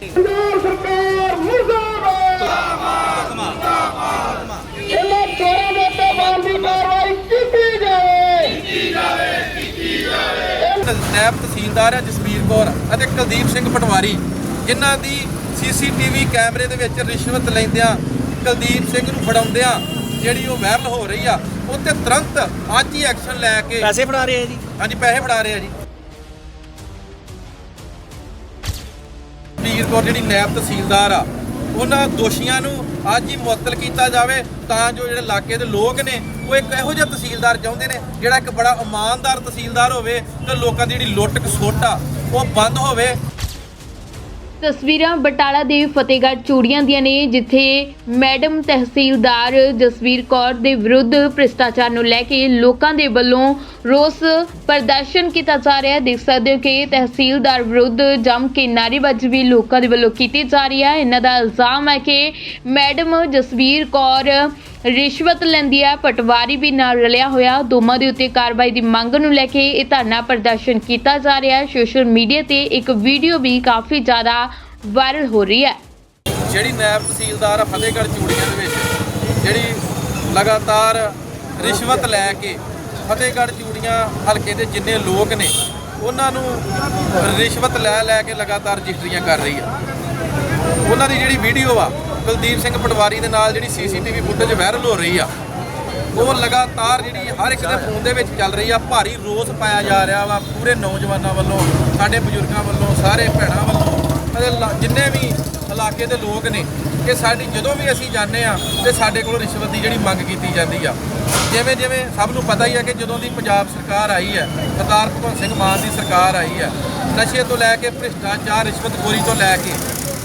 ਪੰਜਾਬ ਸਰਕਾਰ ਮੁਰਦਾਬਾਦ। ਇਹਨਾਂ ਚੋਰਾਂ ਦੇ ਉੱਤੇ ਬਣਦੀ ਕਾਰਵਾਈ ਕੀਤੀ ਜਾਵੇ। ਨਾਇਬ ਤਹਿਸੀਲਦਾਰ ਹੈ ਜਸਵੀਰ ਕੌਰ ਅਤੇ ਕੁਲਦੀਪ ਸਿੰਘ ਪਟਵਾਰੀ ਜਿਨ੍ਹਾਂ ਦੀ ਸੀਸੀਟੀਵੀ ਕੈਮਰੇ ਦੇ ਵਿੱਚ ਰਿਸ਼ਵਤ ਲੈਂਦਿਆਂ ਕੁਲਦੀਪ ਸਿੰਘ ਨੂੰ ਫੜਾਉਂਦਿਆਂ ਜਿਹੜੀ ਉਹ ਵਾਇਰਲ ਹੋ ਰਹੀ ਆ ਉੱਤੇ ਤੁਰੰਤ ਅੱਜ ਹੀ ਐਕਸ਼ਨ ਲੈ ਕੇ ਪੈਸੇ ਫੜਾ ਰਹੇ ਆ ਜੀ। ਹਾਂਜੀ ਪੈਸੇ ਫੜਾ ਰਹੇ ਆ ਜੀ। ਵੀਰ ਕੌਰ ਜਿਹੜੀ ਨਾਇਬ ਤਹਿਸੀਲਦਾਰ ਆ, ਉਹਨਾਂ ਦੋਸ਼ੀਆਂ ਨੂੰ ਅੱਜ ਹੀ ਮੁਅੱਤਲ ਕੀਤਾ ਜਾਵੇ ਤਾਂ ਜੋ ਜਿਹੜੇ ਇਲਾਕੇ ਦੇ ਲੋਕ ਨੇ, ਉਹ ਇੱਕ ਇਹੋ ਜਿਹਾ ਤਹਿਸੀਲਦਾਰ ਚਾਹੁੰਦੇ ਨੇ, ਜਿਹੜਾ ਇੱਕ ਬੜਾ ਇਮਾਨਦਾਰ ਤਹਿਸੀਲਦਾਰ ਹੋਵੇ ਤੇ ਲੋਕਾਂ ਦੀ ਜਿਹੜੀ ਲੁੱਟ ਖਸੁੱਟ ਆ, ਉਹ ਬੰਦ ਹੋਵੇ। ਤਸਵੀਰਾਂ ਬਟਾਲਾ ਦੇ ਫਤਿਹਗੜ੍ਹ ਚੂੜੀਆਂ ਦੀਆਂ ਨੇ, ਜਿੱਥੇ ਮੈਡਮ ਤਹਿਸੀਲਦਾਰ ਜਸਵੀਰ ਕੌਰ ਦੇ ਵਿਰੁੱਧ ਭ੍ਰਿਸ਼ਟਾਚਾਰ ਨੂੰ ਲੈ ਕੇ ਲੋਕਾਂ ਦੇ ਵੱਲੋਂ ਰੋਸ ਪ੍ਰਦਰਸ਼ਨ ਕੀਤਾ ਜਾ ਰਿਹਾ ਹੈ। ਦੇਖ ਸਕਦੇ ਹੋ ਕਿ ਤਹਿਸੀਲਦਾਰ ਵਿਰੁੱਧ ਜੰਮ ਕੇ ਨਾਅਰੇਬਾਜ਼ੀ ਵੀ ਲੋਕਾਂ ਦੇ ਵੱਲੋਂ ਕੀਤੀ ਜਾ ਰਹੀ ਹੈ। ਇਹਨਾਂ ਦਾ ਇਲਜ਼ਾਮ ਹੈ ਕਿ ਮੈਡਮ ਜਸਵੀਰ ਕੌਰ ਰਿਸ਼ਵਤ ਲੈਂਦੀ ਹੈ ਪਟਵਾਰੀ ਵੀ ਨਾਲ ਰਲਿਆ ਹੋਇਆ। ਦੋਵਾਂ ਦੇ ਉੱਤੇ ਕਾਰਵਾਈ ਦੀ ਮੰਗ ਨੂੰ ਲੈ ਕੇ ਇਹ ਧਰਨਾ ਪ੍ਰਦਰਸ਼ਨ ਕੀਤਾ ਜਾ ਰਿਹਾ। ਹੈ ਸੋਸ਼ਲ ਮੀਡੀਆ ਤੇ ਇੱਕ ਵੀਡੀਓ ਵੀ ਕਾਫੀ ਜ਼ਿਆਦਾ ਵਾਇਰਲ ਹੋ ਰਹੀ ਹੈ। ਜਿਹੜੀ ਨਾਇਬ ਤਹਿਸੀਲਦਾਰ ਫਤਿਹਗੜ੍ਹ ਚੂੜੀਆਂ ਦੇ ਵਿੱਚ, ਜਿਹੜੀ ਲਗਾਤਾਰ ਰਿਸ਼ਵਤ ਲੈ ਕੇ ਫਤਿਹਗੜ੍ਹ ਚੂੜੀਆਂ ਹਲਕੇ ਦੇ ਜਿੰਨੇ ਲੋਕ ਨੇ, ਉਹਨਾਂ ਨੂੰ ਰਿਸ਼ਵਤ ਲੈ ਲੈ ਕੇ ਲਗਾਤਾਰ ਰਜਿਸਟਰੀਆਂ ਕਰ ਰਹੀ ਆ। ਉਹਨਾਂ ਦੀ ਜਿਹੜੀ ਵੀਡੀਓ ਆ ਕੁਲਦੀਪ ਸਿੰਘ ਪਟਵਾਰੀ ਦੇ ਨਾਲ ਜਿਹੜੀ ਸੀਸੀਟੀਵੀ ਫੁਟੇਜ ਵਾਇਰਲ ਹੋ ਰਹੀ ਆ, ਉਹ ਲਗਾਤਾਰ ਜਿਹੜੀ ਹਰ ਇੱਕ ਦੇ ਫੋਨ ਦੇ ਵਿੱਚ ਚੱਲ ਰਹੀ ਆ। ਭਾਰੀ ਰੋਸ ਪਾਇਆ ਜਾ ਰਿਹਾ ਵਾ ਪੂਰੇ ਨੌਜਵਾਨਾਂ ਵੱਲੋਂ, ਸਾਡੇ ਬਜ਼ੁਰਗਾਂ ਵੱਲੋਂ, ਸਾਰੇ ਭੈਣਾਂ ਵੱਲੋਂ, ਅਤੇ ਲਾ- ਜਿੰਨੇ ਵੀ ਇਲਾਕੇ ਦੇ ਲੋਕ ਨੇ ਕਿ ਸਾਡੀ ਜਦੋਂ ਵੀ ਅਸੀਂ ਜਾਂਦੇ ਆ, ਤੇ ਸਾਡੇ ਕੋਲ ਰਿਸ਼ਵਤ ਦੀ ਜਿਹੜੀ ਮੰਗ ਕੀਤੀ ਜਾਂਦੀ ਆ। ਜਿਵੇਂ ਜਿਵੇਂ ਸਭ ਨੂੰ ਪਤਾ ਹੀ ਆ ਕਿ ਜਦੋਂ ਦੀ ਪੰਜਾਬ ਸਰਕਾਰ ਆਈ ਹੈ, ਸਰਦਾਰ ਭਗਵੰਤ ਸਿੰਘ ਮਾਨ ਦੀ ਸਰਕਾਰ ਆਈ ਹੈ, ਨਸ਼ੇ ਤੋਂ ਲੈ ਕੇ ਭ੍ਰਿਸ਼ਟਾਚਾਰ, ਰਿਸ਼ਵਤਖੋਰੀ ਤੋਂ ਲੈ ਕੇ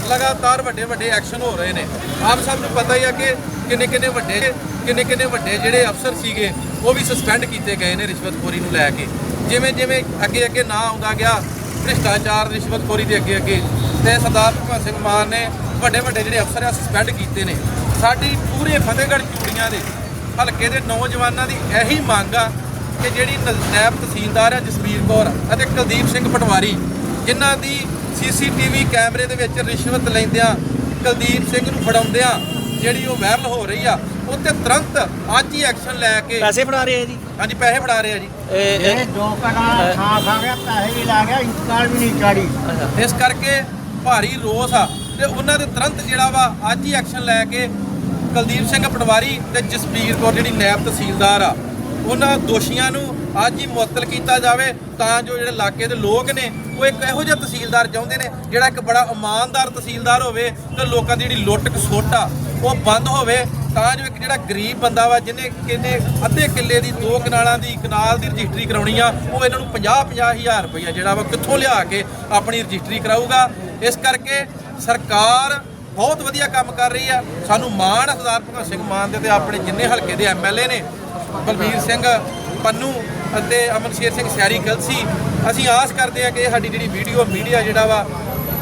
ਲਗਾਤਾਰ ਵੱਡੇ ਵੱਡੇ ਐਕਸ਼ਨ ਹੋ ਰਹੇ ਨੇ। ਆਪ ਸਭ ਨੂੰ ਪਤਾ ਹੀ ਆ ਕਿ ਕਿੰਨੇ ਕਿੰਨੇ ਵੱਡੇ ਕਿੰਨੇ ਕਿੰਨੇ ਵੱਡੇ ਜਿਹੜੇ ਅਫਸਰ ਸੀਗੇ, ਉਹ ਵੀ ਸਸਪੈਂਡ ਕੀਤੇ ਗਏ ਨੇ ਰਿਸ਼ਵਤਖੋਰੀ ਨੂੰ ਲੈ ਕੇ। ਜਿਵੇਂ ਜਿਵੇਂ ਅੱਗੇ ਅੱਗੇ ਨਾਂ ਆਉਂਦਾ ਗਿਆ, ਭ੍ਰਿਸ਼ਟਾਚਾਰ ਰਿਸ਼ਵਤਖੋਰੀ ਦੇ ਅੱਗੇ ਅੱਗੇ, ਤੇ ਸਰਦਾਰ ਭਗਵੰਤ ਸਿੰਘ ਮਾਨ ਨੇ ਵੱਡੇ ਵੱਡੇ ਜਿਹੜੇ ਅਫਸਰ ਆ ਸਸਪੈਂਡ ਕੀਤੇ ਨੇ। ਸਾਡੀ ਪੂਰੇ ਫਤਿਹਗੜ੍ਹ ਚੂੜੀਆਂ ਦੇ ਹਲਕੇ ਦੇ ਨੌਜਵਾਨਾਂ ਦੀ ਇਹੀ ਮੰਗ ਆ ਕਿ ਜਿਹੜੀ ਨ- ਨਾਇਬ ਤਹਿਸੀਲਦਾਰ ਆ ਜਸਵੀਰ ਕੌਰ ਅਤੇ ਕੁਲਦੀਪ ਸਿੰਘ ਪਟਵਾਰੀ, ਜਿਨ੍ਹਾਂ ਦੀ ਸੀਸੀਟੀਵੀ ਕੈਮਰੇ ਦੇ ਵਿੱਚ ਰਿਸ਼ਵਤ ਲੈਂਦਿਆਂ ਕੁਲਦੀਪ ਸਿੰਘ ਨੂੰ ਫੜਾਉਂਦਿਆਂ ਜਿਹੜੀ ਉਹ ਵਾਇਰਲ ਹੋ ਰਹੀ ਆ ਉੱਤੇ ਤੁਰੰਤ ਅੱਜ ਹੀ ਐਕਸ਼ਨ ਲੈ ਕੇ ਪੈਸੇ ਫੜਾ ਰਹੇ ਆ ਜੀ? ਹਾਂਜੀ ਪੈਸੇ ਫੜਾ ਰਹੇ ਆ ਜੀ। ਇਹ- ਦੋ ਕਣਾ ਖਾ ਖਾ ਗਿਆ ਪੈਸੇ ਵੀ ਲਾ ਗਿਆ ਇੰਤਕਾਲ ਵੀ ਨਹੀਂ ਚਾੜੀ। ਇਸ ਕਰਕੇ ਭਾਰੀ ਰੋਸ ਆ ਤੇ ਉਹਨਾਂ ਦੇ ਤੁਰੰਤ ਜਿਹੜਾ ਵਾ ਅੱਜ ਹੀ ਐਕਸ਼ਨ ਲੈ ਕੇ ਕੁਲਦੀਪ ਸਿੰਘ ਪਟਵਾਰੀ ਤੇ ਜਸਵੀਰ ਕੌਰ ਜਿਹੜੀ ਨਾਇਬ ਤਹਿਸੀਲਦਾਰ ਆ ਉਹਨਾਂ ਦੋਸ਼ੀਆਂ ਨੂੰ ਅੱਜ ਹੀ ਮੁਅੱਤਲ ਕੀਤਾ ਜਾਵੇ, ਤਾਂ ਜੋ ਜਿਹੜੇ ਇਲਾਕੇ ਦੇ ਲੋਕ ਨੇ, ਉਹ ਇੱਕ ਇਹੋ ਜਿਹਾ ਤਹਿਸੀਲਦਾਰ ਚਾਹੁੰਦੇ ਨੇ, ਜਿਹੜਾ ਇੱਕ ਬੜਾ ਇਮਾਨਦਾਰ ਤਹਿਸੀਲਦਾਰ ਹੋਵੇ ਤੇ ਲੋਕਾਂ ਦੀ ਜਿਹੜੀ ਲੁੱਟ ਖਸੁੱਟ ਆ, ਉਹ ਬੰਦ ਹੋਵੇ, ਤਾਂ ਜੋ ਇੱਕ ਜਿਹੜਾ ਗਰੀਬ ਬੰਦਾ ਵਾ, ਜਿਹਨੇ ਕਿੰਨੇ ਅੱਧੇ ਕਿੱਲੇ ਦੀ ਦੋ ਕਨਾਲਾਂ ਦੀ ਕਨਾਲ ਦੀ ਰਜਿਸਟਰੀ ਕਰਾਉਣੀ ਆ, ਉਹ ਇਹਨਾਂ ਨੂੰ 50 50 ਹਜ਼ਾਰ ਰੁਪਈਆ ਜਿਹੜਾ ਵਾ ਕਿੱਥੋਂ ਲਿਆ ਕੇ ਆਪਣੀ ਰਜਿਸਟਰੀ ਕਰਾਊਗਾ। ਇਸ ਕਰਕੇ ਸਰਕਾਰ ਬਹੁਤ ਵਧੀਆ ਕੰਮ ਕਰ ਰਹੀ ਆ। ਸਾਨੂੰ ਮਾਣ ਆ ਸਰਦਾਰ ਭਗਵੰਤ ਸਿੰਘ ਮਾਨ ਦੇ ਤੇ ਆਪਣੇ ਜਿੰਨੇ ਹਲਕੇ ਦੇ ਐਮਐਲਏ ਨੇ, ਬਲਬੀਰ ਸਿੰਘ, ਪੰਨੂ ਅਤੇ ਅਮਨਸ਼ੇਰ ਸਿੰਘ ਸਿਆਰੀ ਕਲਸੀ ਅਸੀਂ ਆਸ ਕਰਦੇ ਆ ਕਿ ਇਹ ਸਾਡੀ ਜਿਹੜੀ ਵੀਡੀਓ ਮੀਡੀਆ ਜਿਹੜਾ ਵਾ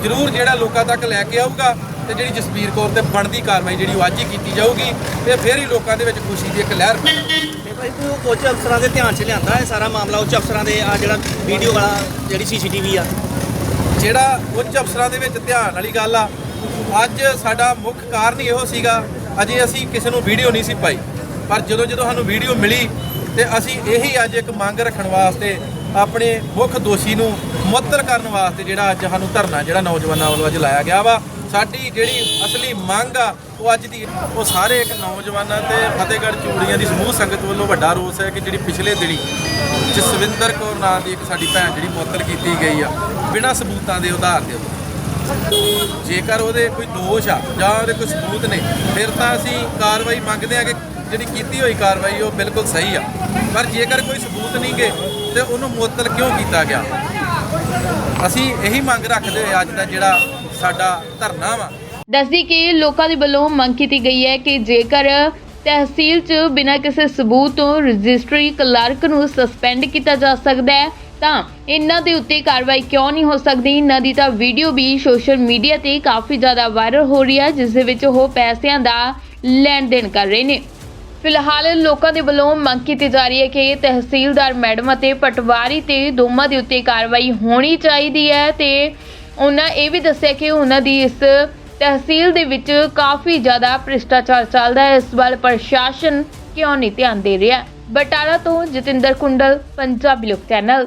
ਜ਼ਰੂਰ ਜਿਹੜਾ ਲੋਕਾਂ ਤੱਕ ਲੈ ਕੇ ਆਊਗਾ ਤੇ ਜਿਹੜੀ ਜਸਵੀਰ ਕੌਰ ਤੇ ਬਣਦੀ ਕਾਰਵਾਈ ਜਿਹੜੀ ਉਹ ਅੱਜ ਹੀ ਕੀਤੀ ਜਾਊਗੀ ਤੇ ਫਿਰ ਹੀ ਲੋਕਾਂ ਦੇ ਵਿੱਚ ਖੁਸ਼ੀ ਦੀ ਇੱਕ ਲਹਿਰ ਪੈਣੀ ਭਾਈ ਤੂੰ ਕੁਝ ਅਫਸਰਾਂ ਦੇ ਧਿਆਨ 'ਚ ਲਿਆਂਦਾ ਇਹ ਸਾਰਾ ਮਾਮਲਾ ਉੱਚ ਅਫਸਰਾਂ ਦੇ ਆ ਜਿਹੜਾ ਵੀਡੀਓ ਵਾਲਾ ਜਿਹੜੀ ਸੀਸੀਟੀਵੀ ਆ? ਜਿਹੜਾ ਉੱਚ ਅਫਸਰਾਂ ਦੇ ਵਿੱਚ ਧਿਆਨ ਵਾਲੀ ਗੱਲ ਆ ਅੱਜ ਸਾਡਾ ਮੁੱਖ ਕਾਰਨ ਹੀ ਇਹੋ ਸੀਗਾ ਅਜੇ ਅਸੀਂ ਕਿਸੇ ਨੂੰ ਵੀਡੀਓ ਨਹੀਂ ਸੀ ਪਾਈ। ਪਰ ਜਦੋਂ ਜਦੋਂ ਸਾਨੂੰ ਵੀਡੀਓ ਮਿਲੀ ਤੇ ਅਸੀਂ ਇਹੀ ਅੱਜ ਇੱਕ ਮੰਗ ਰੱਖਣ ਵਾਸਤੇ ਆਪਣੇ ਮੁੱਖ ਦੋਸ਼ੀ ਨੂੰ ਮੁਅੱਤਲ ਕਰਨ ਵਾਸਤੇ ਜਿਹੜਾ ਅੱਜ ਸਾਨੂੰ ਧਰਨਾ ਜਿਹੜਾ ਨੌਜਵਾਨਾਂ ਵੱਲੋਂ ਅੱਜ ਲਾਇਆ ਗਿਆ ਵਾ। ਸਾਡੀ ਜਿਹੜੀ ਅਸਲੀ ਮੰਗ ਆ, ਉਹ ਅੱਜ ਦੀ, ਉਹ ਸਾਰੇ ਇੱਕ ਨੌਜਵਾਨਾਂ ਤੇ ਫਤਿਹਗੜ੍ਹ ਚੂੜੀਆਂ ਦੀ ਸਮੂਹ ਸੰਗਤ ਵੱਲੋਂ ਵੱਡਾ ਰੋਸ ਹੈ ਕਿ ਜਿਹੜੀ ਪਿਛਲੇ ਦਿਨੀ ਜਸਵਿੰਦਰ ਕੌਰ ਨਾਂ ਦੀ ਇੱਕ ਸਾਡੀ ਭੈਣ ਜਿਹੜੀ ਮੁਅੱਤਲ ਕੀਤੀ ਗਈ ਆ, ਬਿਨਾਂ ਸਬੂਤਾਂ ਦੇ ਆਧਾਰ ਦੇ ਉੱਤੇ ਜੇਕਰ ਉਹਦੇ ਕੋਈ ਦੋਸ਼ ਆ ਜਾਂ ਉਹਦੇ ਕੋਈ ਸਬੂਤ ਨੇ, ਫਿਰ ਤਾਂ ਅਸੀਂ ਕਾਰਵਾਈ ਮੰਗਦੇ ਆ ਕਿ ਜਿਹੜੀ ਕੀਤੀ ਹੋਈ ਕਾਰਵਾਈ ਉਹ ਬਿਲਕੁਲ ਸਹੀ ਆ। ਪਰ ਜੇਕਰ ਕੋਈ ਸਬੂਤ ਨਹੀਂ ਗੇ ਤੇ ਉਹਨੂੰ ਮੁਅੱਤਲ ਕਿਉਂ ਕੀਤਾ ਗਿਆ? ਅਸੀਂ ਇਹੀ ਮੰਗ ਰੱਖਦੇ ਹੋਏ ਅੱਜ ਦਾ ਜਿਹੜਾ ਸਾਡਾ ਧਰਨਾ ਵਾ। ਦੱਸਦੀ ਕਿ ਲੋਕਾਂ ਦੇ ਵੱਲੋਂ ਮੰਗ ਕੀਤੀ ਗਈ ਹੈ ਕਿ ਜੇਕਰ ਤਹਿਸੀਲ 'ਚ ਬਿਨਾਂ ਕਿਸੇ ਸਬੂਤ ਤੋਂ ਰਜਿਸਟਰੀ ਕਲਰਕ ਨੂੰ ਸਸਪੈਂਡ ਕੀਤਾ ਜਾ ਸਕਦਾ ਹੈ, ਤਾਂ ਇਹਨਾਂ ਦੇ ਉੱਤੇ ਕਾਰਵਾਈ ਕਿਉਂ ਨਹੀਂ ਹੋ ਸਕਦੀ? ਇਹਨਾਂ ਦੀ ਤਾਂ ਵੀਡੀਓ ਵੀ ਸੋਸ਼ਲ ਮੀਡੀਆ ਤੇ ਕਾਫੀ ਜ਼ਿਆਦਾ ਵਾਇਰਲ ਹੋ ਰਹੀ ਹੈ, ਜਿਸ ਦੇ ਵਿੱਚ ਉਹ ਪੈਸਿਆਂ ਦਾ ਲੈਣ ਦੇਣ ਕਰ ਰਹੇ ਨੇ। ਫਿਲਹਾਲ ਲੋਕਾਂ ਦੇ ਵੱਲੋਂ ਮੰਗ ਕੀਤੀ ਜਾ ਰਹੀ ਹੈ ਕਿ ਤਹਿਸੀਲਦਾਰ ਮੈਡਮ ਅਤੇ ਪਟਵਾਰੀ ਤੇ ਦੋਵਾਂ ਦੇ ਉੱਤੇ ਕਾਰਵਾਈ ਹੋਣੀ ਚਾਹੀਦੀ ਹੈ ਤੇ ਉਹਨਾਂ ਇਹ ਵੀ ਦੱਸਿਆ ਕਿ ਉਹਨਾਂ ਦੀ ਇਸ ਤਹਿਸੀਲ ਦੇ ਵਿੱਚ ਕਾਫੀ ਜ਼ਿਆਦਾ ਭ੍ਰਿਸ਼ਟਾਚਾਰ ਚੱਲਦਾ ਹੈ। ਇਸ ਵੱਲ ਪ੍ਰਸ਼ਾਸਨ ਕਿਉਂ ਨਹੀਂ ਧਿਆਨ ਦੇ ਰਿਹਾ? ਬਟਾਲਾ ਤੋਂ ਜਤਿੰਦਰ ਕੁੰਡਲ, ਪੰਜਾਬੀ ਲੋਕ ਚੈਨਲ।